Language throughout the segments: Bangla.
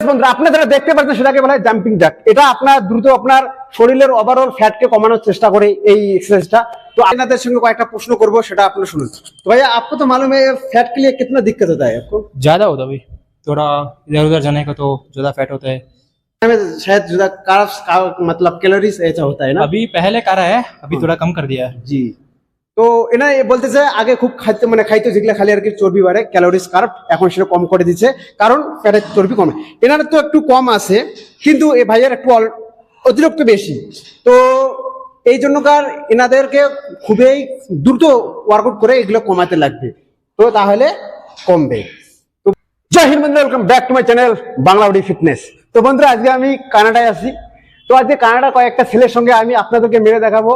বন্ধুরা আপনারা যারা দেখতে পাচ্ছেন সেটাকে বলা হয় জাম্পিং জ্যাক এটা আপনার দ্রুত আপনার শরীরের ওভারঅল ফ্যাটকে কমানোর চেষ্টা করে এই এক্সারসাইজটা তো আপনাদের সঙ্গে কয়েকটা প্রশ্ন করব সেটা আপনারা শুনুন তো ভাইয়া आपको तो मालूम है फैट के लिए कितना दिक्कत होता है आपको ज्यादा होता भाई थोड़ा इधर उधर जाने का तो ज्यादा फैट होता है हमें शायद ज्यादा कार्ब्स का मतलब कैलोरीज ऐसा होता है ना अभी पहले करा है अभी थोड़ा कम कर दिया है জি তো এনা এ বলতেছে, আগে খুব খাইতে মানে খাইতো, যেগুলো খালি আর কি চর্বি বাড়ে ক্যালোরিজ কার্ব এখন সেটা কম করে দিচ্ছে, কারণ পেটের চর্বি কমে। এনার তো একটু কম আছে, কিন্তু এ ভাইয়ের একটু অতিরিক্ত বেশি। তো এই জন্যকার এনাদেরকে খুবই দ্রুত ওয়ার্কআউট করে এগুলো কমাতে লাগবে। তো তাহলে কমবে। তো Jai Hind welcome back to my channel বাংলাউডি fitness তো বন্ধুরা, আজকে আমি কানাডায় আছি। তো আজকে কানাডার কয়েকটা ছেলের সঙ্গে আমি আপনাদেরকে মেরে দেখাবো।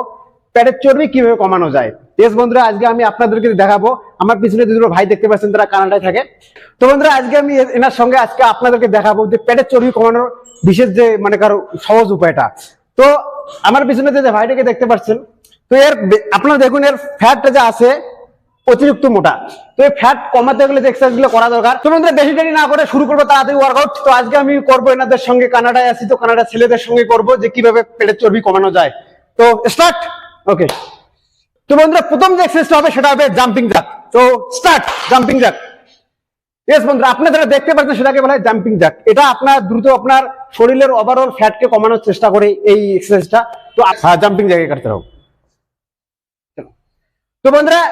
পেটের চর্বি কীভাবে কমানো যায়? বেশ বন্ধুরা, আজকে আমি আপনাদেরকে দেখাবো। আমার পিছনে দুটো ভাই দেখতে পাচ্ছেন, তারা কানাডায় থাকে। তো বন্ধুরা, আজকে আমি এনার সঙ্গে আজকে আপনাদেরকে দেখাবো যে পেটের চর্বি কমানোর বিশেষ যে মানে কারও সহজ উপায়টা। তো আমার পিছনে যে ভাইটাকে দেখতে পাচ্ছেন, তো এর আপনারা দেখুন, এর ফ্যাটটা যে আছে, অতিরিক্ত মোটা। তো এই ফ্যাট কমাতে গেলে যে এক্সারসাইজগুলো করা দরকার। তো বন্ধুরা, বেশি দেরি না করে শুরু করব তাড়াতাড়ি ওয়ার্কআউট তো আজকে আমি করব এনাদের সঙ্গে, কানাডায় আছি তো কানাডার ছেলেদের সঙ্গে করব যে কীভাবে পেটের চর্বি কমানো যায়। তো স্টার্ট ওকে তো বন্ধুরা প্রথম যে এক্সারসাইজটা হবে সেটা হবে জাম্পিং জ্যাক তো স্টার্ট জাম্পিং জ্যাক ইয়েস বন্ধুরা আপনারা যারা দেখতে পাচ্ছেন সেটাকে বলা হয় জাম্পিং জ্যাক এটা আপনার দ্রুত আপনার শরীরের ওভারঅল ফ্যাটকে কমানোর চেষ্টা করে এই এক্সারসাইজটা তো হ্যাঁ জাম্পিং জ্যাকে করতে হবে তো বন্ধুরা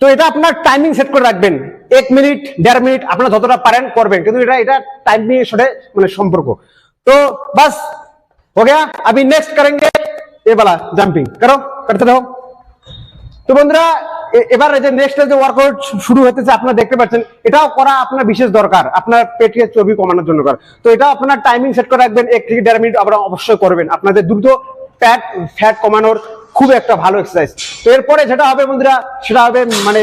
তো এটা আপনার টাইমিং সেট করে রাখবেন এক মিনিট দেড় মিনিট আপনারা যতটা পারেন করবেন কিন্তু এটা এটা টাইমিং এর সাথে মানে সম্পর্ক তো বাস हो गया अभी नेक्स्ट करेंगे ये वाला जंपिंग करो करते रहो তো বন্ধুরা এ- এবার এই যে নেক্সট যে ওয়ার্কআউট শুরু হতেছে আপনারা দেখতে পাচ্ছেন এটাও করা আপনার বিশেষ দরকার আপনার পেটে চর্বি কমানোর জন্য কর তো এটা আপনার টাইমিং সেট করে রাখবেন এক থেকে দেড় মিনিট আপনারা অবশ্যই করবেন আপনাদের দ্রুত ফ্যাট ফ্যাট কমানোর খুব একটা ভালো এক্সারসাইজ তো এরপরে যেটা হবে বন্ধুরা সেটা হবে মানে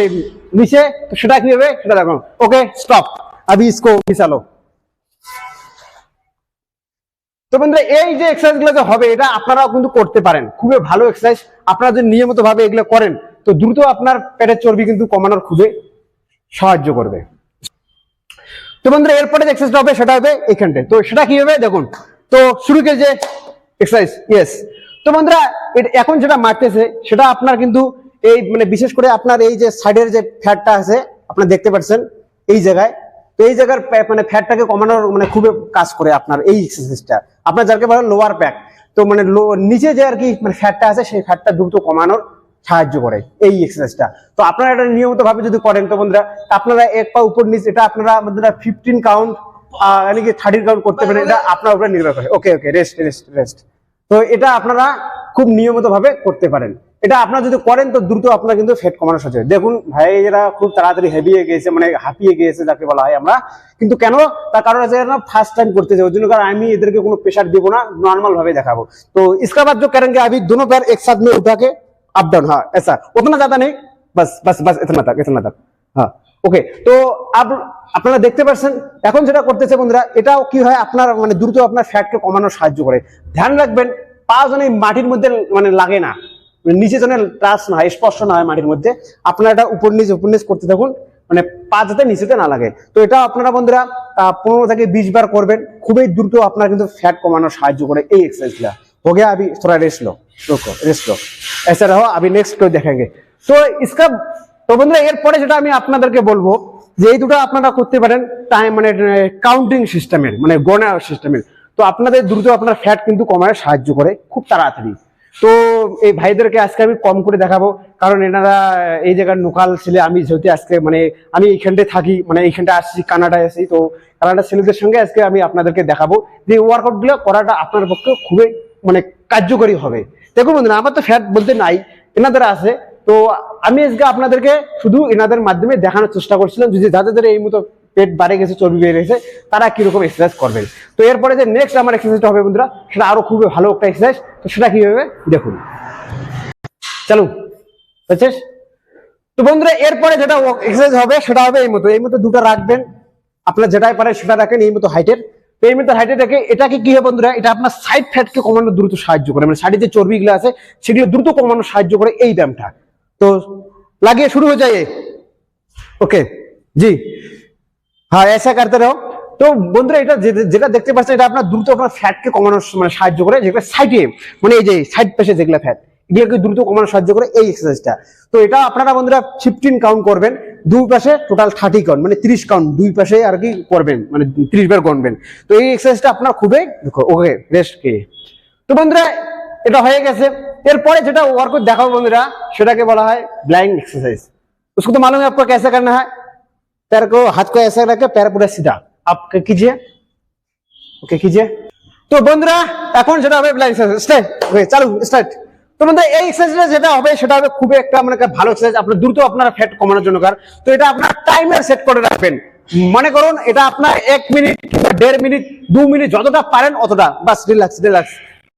নিচে তো সেটা কি হবে সেটা দেখুন ওকে স্টপ আবি ইসকো মিশালো তো বন্ধুরা, এই যে এক্সারসাইজগুলো যে হবে, এটা আপনারাও কিন্তু করতে পারেন। খুবই ভালো এক্সারসাইজ আপনারা যদি নিয়মিত ভাবে এগুলো করেন, তো দ্রুত আপনার পেটের চর্বি কিন্তু কমানোর খুবই সাহায্য করবে। তো বন্ধুরা, এরপরে যে এক্সারসাইজটা হবে, সেটা হবে এখানটায়। তো সেটা কি হবে দেখুন, তো শুরুকে যে এক্সারসাইজ ইয়েস তো বন্ধুরা এখন যেটা মারতেছে, সেটা আপনার কিন্তু এই মানে বিশেষ করে আপনার এই যে সাইডের যে ফ্যাটটা আছে, আপনারা দেখতে পাচ্ছেন, এই জায়গায়। তো এই জায়গার মানে ফ্যাটটাকে কমানোর মানে খুবই কাজ করে আপনার এই এক্সারসাইজটা আপনার যাকে বলে লোয়ার প্যাক তো মানে নিচে যে আর কি মানে ফ্যাটটা আছে, সেই ফ্যাটটা দ্রুত কমানোর সাহায্য করে এই এক্সারসাইজটা তো আপনারা এটা নিয়মিত ভাবে যদি করেন তো বন্ধুরা, আপনারা এক পা উপর নিচ, এটা আপনারা বন্ধুরা ফিফটিন কাউন্ট এমনকি থার্টিন কাউন্ট করতে পারেন, এটা আপনার উপরে নির্ভর করে। Okay okay rest rest rest তো এটা আপনারা খুব নিয়মিত ভাবে করতে পারেন। এটা আপনারা যদি করেন তো দ্রুত আপনারা কিন্তু ফ্যাট কমানো সহজ হয়। দেখুন ভাইয়েরা খুব তাড়াতাড়ি হেভিয়ে গিয়েছে মানে হাঁপিয়ে গিয়েছে যাকে বলা হয় আমরা কিন্তু কেন তার কারণ আছে ফার্স্ট টাইম করতেছে ওই জন্য কারণ আমি এদেরকে কোনো প্রেশার দিব না নর্মাল ভাবে দেখাবো তো इसका बाद जो करेंगे अभी दोनों पैर एक साथ में उठा के अप डाउन हाँ ऐसा उतना ज्यादा नहीं बस बस बस इतना तक इतना तक হ্যাঁ ওকে তো আপ- আপনারা দেখতে পাচ্ছেন এখন যেটা করতেছে বন্ধুরা এটাও কি হয় আপনার মানে দ্রুত আপনার ফ্যাটকে কমানোর সাহায্য করে ধ্যান রাখবেন পা যেন এই মাটির মধ্যে মানে লাগে না মানে নিচে যেন টাচ না হয় স্পর্শ না হয় মাটির মধ্যে আপনারা এটা উপর নিচ উপর নিচ করতে থাকুন মানে পা যাতে নিচেতে না লাগে তো এটা আপনারা বন্ধুরা আহ, পনেরো থেকে বিশ বার করবেন খুবই দ্রুত আপনার কিন্তু ফ্যাট কমানোর সাহায্য করে এই এক্সারসাইজটা हो गया अभी थोड़ा रेस्ट लो रुको रेस्ट लो ऐसा रहो अभी नेक्स्ट कोई देखेंगे तो इसका তো বন্ধুরা এরপরে যেটা আমি আপনাদেরকে বলবো যে এই দুটো আপনারা করতে পারেন টাইম মানে কাউন্টিং সিস্টেমের মানে গণা সিস্টেমের তো আপনাদের দ্রুত আপনার ফ্যাট কিন্তু কমায় সাহায্য করে খুব তাড়াতাড়ি তো এই ভাইদেরকে আজকে আমি কম করে দেখাবো, কারণ এনারা এই জায়গার লোকাল ছেলে, আমি যেহেতু আজকে মানে আমি এইখানটায় থাকি মানে এইখানটা আসছি, কানাডায় আসি তো কানাডার ছেলেদের সঙ্গে আজকে আমি আপনাদেরকে দেখাবো যে ওয়ার্কআউটগুলো করাটা আপনার পক্ষে খুবই মানে কার্যকরী হবে। দেখুন বন্ধুরা, আমার তো ফ্যাট বলতে নাই, এনাদের আছে, তো আমি আজকে আপনাদেরকে শুধু এনাদের মাধ্যমে দেখানোর চেষ্টা করছিলাম, যদি যাদের এই মতো পেট বাড়ে গেছে, চর্বি বেড়ে গেছে, তারা কীরকম এক্সারসাইজ করবেন? তো এরপরে যে নেক্সট আমার এক্সারসাইজটা হবে বন্ধুরা, সেটা আরও খুবই ভালো একটা এক্সারসাইজ তো সেটা কীভাবে দেখুন। চলুন বুঝছিস তো বন্ধুরা, এরপরে যেটা এক্সারসাইজ হবে, সেটা হবে এই মতো। এই মতো দুটো রাখবেন, আপনার যেটাই পারেন সেটা রাখেন, এই মতো হাইটের তো এই মতো হাইটে রেখে এটাকে কি হবে বন্ধুরা, এটা আপনার সাইড ফ্যাটকে কমানো দ্রুত সাহায্য করে। মানে সাইডে যে চর্বিগুলো আছে, সেগুলো দ্রুত কমানো সাহায্য করে এই ব্যায়ামটা। তো লাগিয়ে শুরু হয়ে যায়। ওকে জি। হ্যাঁ এসা করতে রো তো বন্ধুরা, এটা যেটা দেখতে পাচ্ছেন, এটা আপনার দ্রুত আপনার ফ্যাটকে কমানোর মানে সাহায্য করে, যেগুলো সাইডে মানে এই যে সাইড পাশে যেগুলো ফ্যাট এগুলোকে দ্রুত কমানোর সাহায্য করে এই এক্সারসাইজটা তো এটা আপনারা বন্ধুরা ফিফটিন কাউন্ট করবেন, দুই পাশে টোটাল থার্টি কাউন্ট মানে ত্রিশ কাউন্ট দুই পাশে আর কি করবেন মানে ত্রিশ বার গণবেন তো এই এক্সারসাইজটা আপনার খুবই ওকে রেস্টকে তো বন্ধুরা, এটা হয়ে গেছে। এরপরে যেটা ওয়ার্কআউট দেখাবো বন্ধুরা, সেটাকে বলা হয় ব্ল্যাঙ্ক এক্সারসাইজ उसको तो मालूम है आपको कैसे करना है पैर को हाथ को ऐसा रखे पैर पूरा सीधा आप क- कीजिए ওকে कीजिए তো বন্ধুরা এখন যেটা হবে ব্লাইন্ড এক্সারসাইজ স্টার্ট ওকে চালু স্টার্ট তো বন্ধুরা এই এক্সারসাইজটা যেটা হবে সেটা হবে খুবই একটা মানে একটা ভালো এক্সারসাইজ আপনার দ্রুত আপনার ফ্যাট কমানোর জন্য কার তো এটা আপনার টাইমার সেট করে রাখবেন মনে করুন এটা আপনার এক মিনিট কিংবা দেড় মিনিট দু মিনিট যতটা পারেন অতটা বাস রিল্যাক্স রিল্যাক্স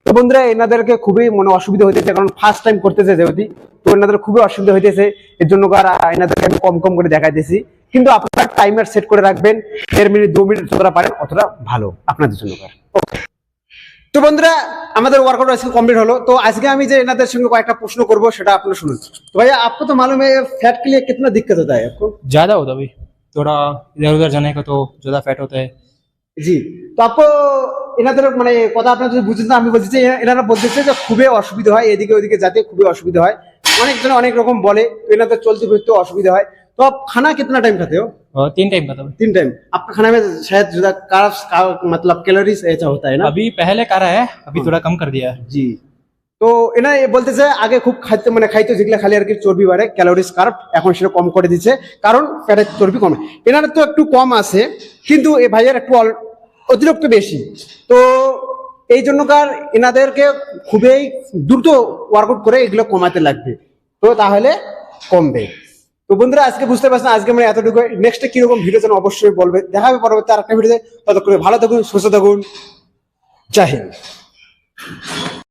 তো বন্ধুরা এনাদেরকে খুবই মনে অসুবিধা হইতেছে কারণ ফার্স্ট টাইম করতেছে যেহেতু তো এনাদের খুবই অসুবিধা হইতেছে এর জন্য কার এনাদেরকে আমি কম কম করে দেখাইতেছি কিন্তু আপনারা টাইমার সেট করে রাখবেন দেড় মিনিট দু মিনিট যতটা পারেন অতটা ভালো আপনাদের জন্য কার Okay. তো বন্ধুরা আমাদের ওয়ার্কআউট আজকে কমপ্লিট হলো তো আজকে আমি যে এনাদের সঙ্গে কয়েকটা প্রশ্ন করব সেটা আপনারা শুনুন তো ভাইয়া आपको तो मालूम है फैट के लिए कितना दिक्कत होता है आपको ज्यादा होता भाई थोड़ा इधर उधर जाने का तो ज्यादा फैट होता है জি তো আপু এনাদের মানে কথা আপনারা যদি বুঝছেন না আমি বলছি যে এনা- এনারা বলতেছে যে খুবই অসুবিধা হয় এদিকে ওইদিকে যেতে খুবই অসুবিধা হয় অনেকজন অনেক রকম বলে তো এনাদের চলতে ফিরতে অসুবিধা হয় তো आप खाना कितना टाइम खाते हो और तीन टाइम का था भाई तीन टाइम आपका खाना में शायद ज्यादा कार्ब्स का मतलब कैलोरीज ऐसा होता है ना अभी पहले करा है अभी थोड़ा कम कर दिया है জি তো এনা এ বলতেছে আগে খুব খাইতে মানে খাইতে যেগুলা খালি আর কি চর্বি বাড়ে ক্যালোরিজ কার্ব এখন সেটা কম করে দিচ্ছে কারণ পেটের চর্বি কমে এনার তো একটু কম আছে কিন্তু এ ভাইয়ের একটু অল- অতিরিক্ত বেশি তো এই জন্যকার এনাদেরকে খুবই দ্রুত ওয়ার্কআউট করে এগুলো কমাতে লাগবে তো তাহলে কমবে তো বন্ধুরা, আজকে বুঝতে পারছেন আজকে আমরা এতটুকু নেক্সটে কীরকম ভিডিও যেন অবশ্যই বলবে। দেখা হবে পরবর্তী আরেকটা ভিডিওতে ততক্ষণে ভালো থাকুন, সুস্থ থাকুন। হিন্দ।